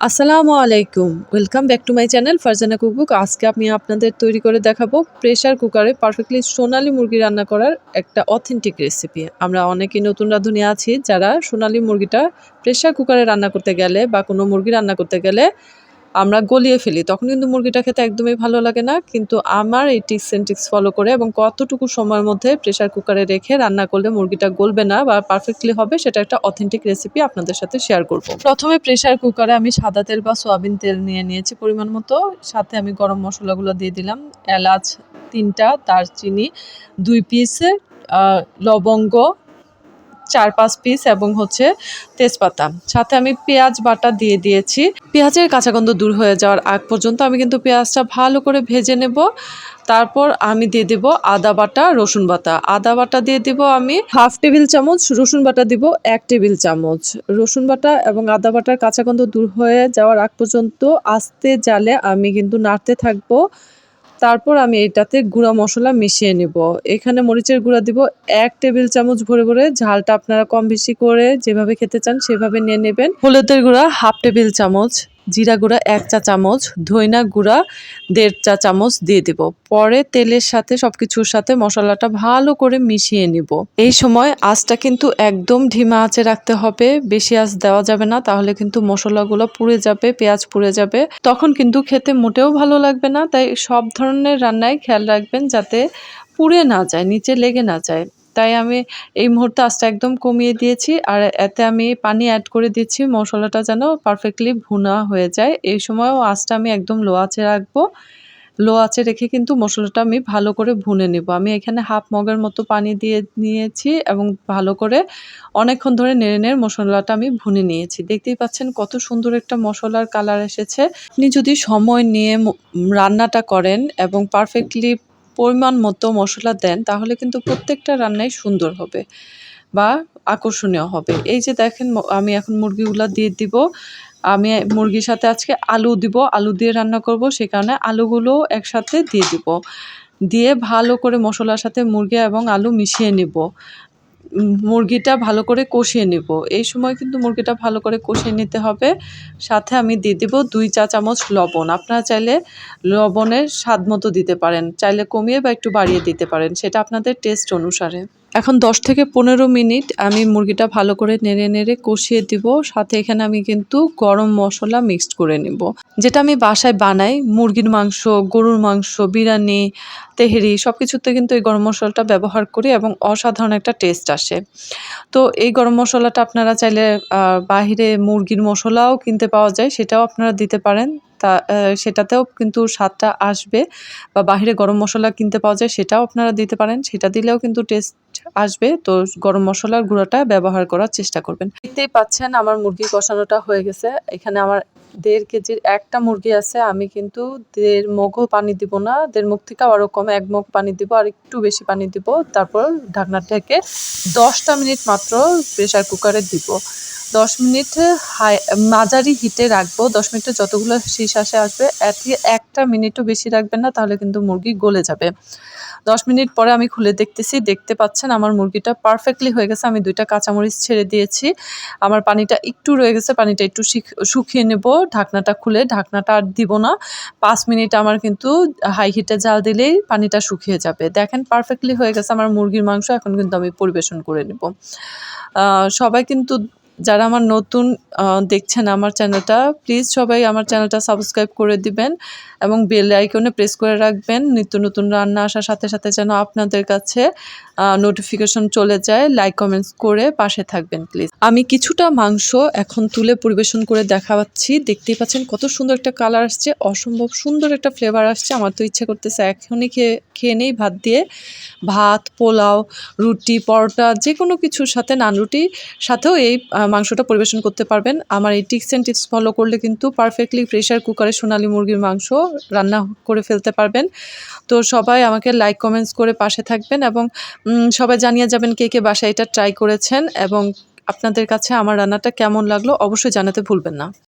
আসসালামু আলাইকুম। Welcome back to my channel Farzana cookbook আজকে আমি আপনাদের তৈরি করে দেখাবো প্রেশার কুকারে পারফেক্টলি সোনালি মুরগি রান্না করার একটা অথেন্টিক রেসিপি আমরা অনেকেই নতুন রাঁধুনি আছি, যারা সোনালি মুরগিটা প্রেশার কুকারে রান্না করতে গেলে বা কোনো মুরগি রান্না করতে গেলে আমরা গলিয়ে ফেলি, তখন কিন্তু মুরগিটা খেতে একদমই ভালো লাগে না। কিন্তু আমার এই টিক্স অ্যান্ড টিক্স ফলো করে এবং কতটুকু সময়ের মধ্যে প্রেশার কুকারে রেখে রান্না করলে মুরগিটা গলবে না বা পারফেক্টলি হবে, সেটা একটা অথেন্টিক রেসিপি আপনাদের সাথে শেয়ার করব। প্রথমে প্রেশার কুকারে আমি সাদা তেল বা সোয়াবিন তেল নিয়ে নিয়েছি পরিমাণ মতো। সাথে আমি গরম মশলাগুলো দিয়ে দিলাম, এলাচ তিনটা, দারচিনি দুই পিস লবঙ্গ চার পাঁচ পিস এবং হচ্ছে তেজপাতা। সাথে আমি পেঁয়াজ বাটা দিয়ে দিয়েছি। পেঁয়াজের কাঁচা গন্ধ দূর হয়ে যাওয়ার আগ পর্যন্ত আমি কিন্তু পেঁয়াজটা ভালো করে ভেজে নেব। তারপর আমি দিয়ে দেব আদা বাটা, রসুন বাটা। আদা বাটা দিয়ে দিব আমি হাফ টেবিল চামচ, রসুন বাটা দিব এক টেবিল চামচ। রসুন বাটা এবং আদা বাটার কাঁচা গন্ধ দূর হয়ে যাওয়ার আগ পর্যন্ত আস্তে জালে আমি কিন্তু নাড়তে থাকব। তারপর আমি এটাতে গুঁড়া মশলা মিশিয়ে নেব। এখানে মরিচের গুঁড়া দিব এক টেবিল চামচ ভরে ভরে, ঝালটা আপনারা কম বেশি করে যেভাবে খেতে চান সেভাবে নিয়ে নেবেন। হলুদের গুঁড়া হাফ টেবিল চামচ। জিরা গুঁড়া এক চা চামচ, ধইনা গুঁড়া দেড় চা চামচ দিয়ে দেব। পরে তেলের সাথে সব কিছুর সাথে মশলাটা ভালো করে মিশিয়ে নিব। এই সময় আঁচটা কিন্তু একদম ঢিমা আঁচে রাখতে হবে। বেশি আঁচ দেওয়া যাবে না, তাহলে কিন্তু মশলাগুলো পুড়ে যাবে, পেঁয়াজ পুড়ে যাবে। তখন কিন্তু খেতে মোটেও ভালো লাগবে না, তাই সব ধরনের রান্নায় খেয়াল রাখবেন যাতে পুড়ে না যায়, নিচে লেগে না যায়। তাই আমি এই মুহূর্তে আঁচটা একদম কমিয়ে দিয়েছি আর এতে আমি পানি অ্যাড করে দিচ্ছি। মশলাটা যেন পারফেক্টলি ভুনা হয়ে যায়। এই সময়ও আঁচটা আমি একদম লো আঁচে রাখব। লো আঁচে রেখে কিন্তু মশলাটা আমি ভালো করে ভুনে নেব। আমি এখানে হাফ মগের মতো পানি দিয়ে নিয়েছি এবং ভালো করে অনেকক্ষণ ধরে নেড়ে নেড়ে মশলাটা আমি ভুনে নিয়েছি। দেখতেই পাচ্ছেন কত সুন্দর একটা মশলার কালার এসেছে। আপনি যদি সময় নিয়ে রান্নাটা করেন এবং পারফেক্টলি পরিমাণ মতো মশলা দেন, তাহলে কিন্তু প্রত্যেকটা রান্নাই সুন্দর হবে বা আকর্ষণীয় হবে। এই যে দেখেন আমি এখন মুরগিগুলো দিয়ে দিব। আমি মুরগির সাথে আজকে আলু দিব। আলু দিয়ে রান্না করব সেই কারণে আলুগুলো একসাথে দিয়ে দিব। দিয়ে ভালো করে মশলার সাথে মুরগি এবং আলু মিশিয়ে নিব। মুরগিটা ভালো করে কষিয়ে নেব। এই সময় কিন্তু মুরগিটা ভালো করে কষিয়ে নিতে হবে। সাথে আমি দিয়ে দেবো দুই চা চামচ লবণ। আপনারা চাইলে লবণের স্বাদ মতো দিতে পারেন। চাইলে কমিয়ে বা একটু বাড়িয়ে দিতে পারেন। সেটা আপনাদের টেস্ট অনুসারে। এখন 10 থেকে পনেরো মিনিট আমি মুরগিটা ভালো করে নেড়ে নেড়ে কষিয়ে দিব। সাথে এখানে আমি কিন্তু গরম মশলা মিক্সড করে নেব। যেটা আমি বাসায় বানাই, মুরগির মাংস, গরুর মাংস, বিরিয়ানি, তেহেরি সব কিছুতে কিন্তু এই গরম মশলাটা ব্যবহার করি এবং অসাধারণ একটা টেস্ট আসে। তো এই গরম মশলাটা আপনারা চাইলে বাহিরে মুরগির মশলাও কিনতে পাওয়া যায়, সেটাও আপনারা দিতে পারেন। তা সেটাতেও কিন্তু স্বাদটা আসবে বা বাহিরে গরম মশলা কিনতে পাওয়া যায়, সেটাও আপনারা দিতে পারেন। সেটা দিলেও কিন্তু টেস্ট আসবে, তো গরম মশলার গুঁড়োটা ব্যবহার করার চেষ্টা করবেন। দেখতেই পাচ্ছেন আমার মুরগি কষানোটা হয়ে গেছে। এখানে আমার দেড় কেজির একটা মুরগি আছে, আমি কিন্তু দেড় মগও পানি দিব না, দেড় মুখ থেকে আরও কমে এক মগ পানি দিব, আর একটু বেশি পানি দিব, তারপর ঢাকনাটাকে দশটা মিনিট মাত্র প্রেশার কুকারে দিব। দশ মিনিট হাই মাঝারি হিটে রাখব। দশ মিনিটে যতগুলো শীষ আসে আসবে একটা মিনিটও বেশি রাখবেন না, তাহলে কিন্তু মুরগি গলে যাবে। দশ মিনিট পরে আমি খুলে দেখতেছি, দেখতে পাচ্ছেন আমার মুরগিটা পারফেক্টলি হয়ে গেছে। আমি দুইটা কাঁচামরিচ ছেড়ে দিয়েছি। আমার পানিটা একটু রয়ে গেছে, পানিটা একটু শুকিয়ে নেব। ঢাকনাটা খুলে, ঢাকনাটা আর দিব না। পাঁচ মিনিট আমার কিন্তু হাই হিটে জাল দিলেই পানিটা শুকিয়ে যাবে। দেখেন পারফেক্টলি হয়ে গেছে আমার মুরগির মাংস, এখন কিন্তু আমি পরিবেশন করে নেব। সবাই কিন্তু যারা আমার নতুন দেখছেন আমার চ্যানেলটা প্লিজ সবাই আমার চ্যানেলটা সাবস্ক্রাইব করে দিবেন এবং বেল আইকনে প্রেস করে রাখবেন। নিত্য নতুন রান্না আসার সাথে সাথে যেন আপনাদের কাছে নোটিফিকেশন চলে যায়। লাইক কমেন্টস করে পাশে থাকবেন প্লিজ আমি কিছুটা মাংস এখন তুলে পরিবেশন করে দেখাচ্ছি। দেখতেই পাচ্ছেন কত সুন্দর একটা কালার আসছে। অসম্ভব সুন্দর একটা ফ্লেভার আসছে। আমার তো ইচ্ছে করতেছে এখনই খেয়ে খেয়ে নেই ভাত দিয়ে। ভাত, পোলাও, রুটি, পরোটা যে কোনো কিছুর সাথে, নান রুটির সাথেও এই মাংসটা পরিবেশন করতে পারবেন। আমার এই টিক্স অ্যান্ড টিপস ফলো করলে কিন্তু পারফেক্টলি প্রেশার কুকারে সোনালি মুরগির মাংস রান্না করে ফেলতে পারবেন। তো সবাই আমাকে লাইক, কমেন্টস করে পাশে থাকবেন এবং সবাই জানিয়ে যাবেন কে কে বাসায় এটা ট্রাই করেছেন এবং আপনাদের কাছে আমার রান্নাটা কেমন লাগল অবশ্যই জানাতে ভুলবেন না।